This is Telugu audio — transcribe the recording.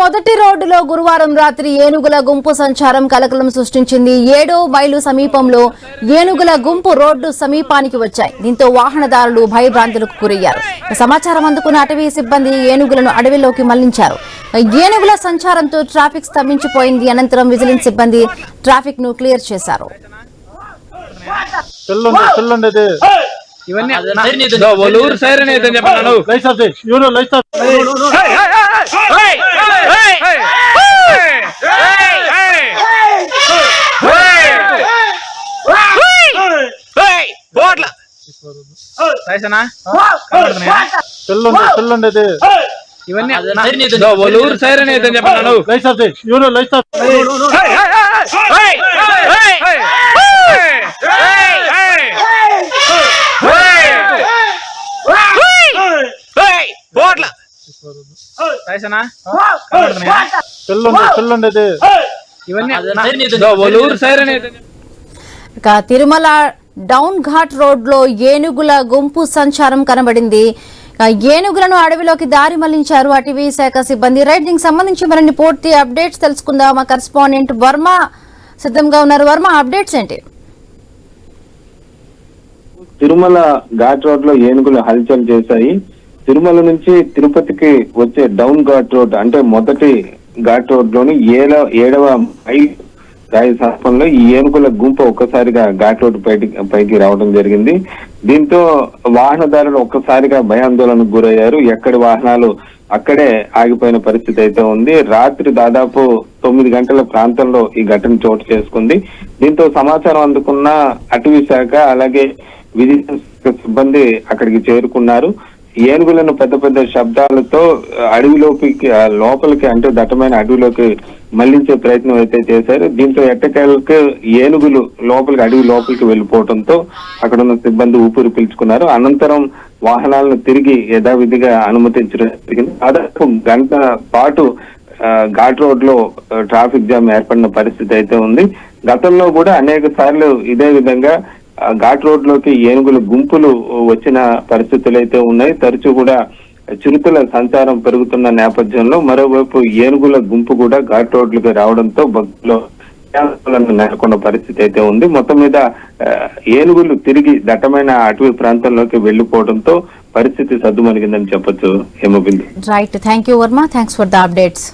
మొదటి రోడ్డులో గురువారం రాత్రి ఏనుగుల గుంపు సంచారం కలకలం సృష్టించింది. ఏడో మైలు సమీపంలో ఏనుగుల గుంపు రోడ్డు సమీపానికి వచ్చాయి. దీంతో వాహనదారులు భయభ్రాంతులకు గురయ్యారు. సమాచారం అందుకున్న అటవీ సిబ్బంది ఏనుగులను అడవిలోకి మళ్ళించారు. ఏనుగుల సంచారంతో ట్రాఫిక్ స్తంభించిపోయింది. అనంతరం విజిలెన్స్ సిబ్బంది ట్రాఫిక్ను క్లియర్ చేశారు. చెల్లుండి చెల్లుండి ఇది. ఇవన్నీ ఊరు సైరన్ అయితే చెప్పాను లైసెన్స్ ఇవ్వను లైసెన్స్ రైసనా చెల్లుండి చెల్లుండి ఇది ఇవన్నీ సైరన్ అయితే దో, వాళ్ళ ఊరు సైరన్ అయితే చెప్పాను లైసెన్స్ ఇవ్వను లైసెన్స్ రైసనా చెల్లుండి చెల్లుండి ఇది ఇవన్నీ సైరన్ అయితే దో, వాళ్ళ ఊరు సైరన్ ఇక తిరుమల డౌన్ ఘాట్ రోడ్లో ఏనుగుల గుంపు సంచారం కనబడింది. ఏనుగులను అడవిలోకి దారి మళ్ళించారు అటవీ శాఖ సిబ్బంది. రైట్ దీనికి సంబంధించి మరిన్ని పూర్తి అప్డేట్స్ తెలుసుకుందాం. మా కరెస్పాండెంట్ వర్మ సిద్ధంగా ఉన్నారు. వర్మ అప్డేట్స్ ఏంటి? తిరుమల ఘాట్ రోడ్లో ఏనుగులు హల్చల్ చేశాయి. తిరుమల నుంచి తిరుపతికి వచ్చే డౌన్ ఘాట్ రోడ్ అంటే మొదటి ఘాట్ రోడ్లోని ఏడవ ఏడవ మైల్ రాయి ఈ ఏనుగుల గుంపు ఒక్కసారిగా ఘాట్ రోడ్ పైకి పైకి రావడం జరిగింది. దీంతో వాహనదారులు ఒక్కసారిగా భయాందోళనకు గురయ్యారు. ఎక్కడి వాహనాలు అక్కడే ఆగిపోయిన పరిస్థితి అయితే ఉంది. రాత్రి దాదాపు తొమ్మిది గంటల ప్రాంతంలో ఈ ఘటన చోటు చేసుకుంది. దీంతో సమాచారం అందుకున్న అటవీ శాఖ అలాగే విజిలెన్స్ సిబ్బంది అక్కడికి చేరుకున్నారు. ఏనుగులను పెద్ద పెద్ద శబ్దాలతో అడవిలోపికి అడవిలోకి లోపలికి అంటే దట్టమైన అడవిలోకి మళ్ళించే ప్రయత్నం అయితే చేశారు. దీంతో ఎట్టకేలకు ఏనుగులు లోపలికి అడవి లోపలికి వెళ్ళిపోవడంతో అక్కడ ఉన్న సిబ్బంది ఊపిరి పీల్చుకున్నారు. అనంతరం వాహనాలను తిరిగి యథావిధిగా అనుమతించడం జరిగింది. దాదాపు గంట పాటు ఘాట్ రోడ్లో ట్రాఫిక్ జామ్ ఏర్పడిన పరిస్థితి అయితే ఉంది. గతంలో కూడా అనేక సార్లు ఇదే విధంగా ఘాట్ రోడ్లోకి ఏనుగుల గుంపులు వచ్చిన పరిస్థితులు అయితే ఉన్నాయి. తరచూ కూడా చిరుతల సంచారం పెరుగుతున్న నేపథ్యంలో మరోవైపు ఏనుగుల గుంపు కూడా ఘాట్ రోడ్లకు రావడంతో భక్తులు నెలకొన్న పరిస్థితి అయితే ఉంది. మొత్తం మీద ఏనుగులు తిరిగి దట్టమైన అటవీ ప్రాంతంలోకి వెళ్ళిపోవడంతో పరిస్థితి సద్దుమణిగిందని చెప్పొచ్చు Hemabindu. Right thank you Varma thanks for the updates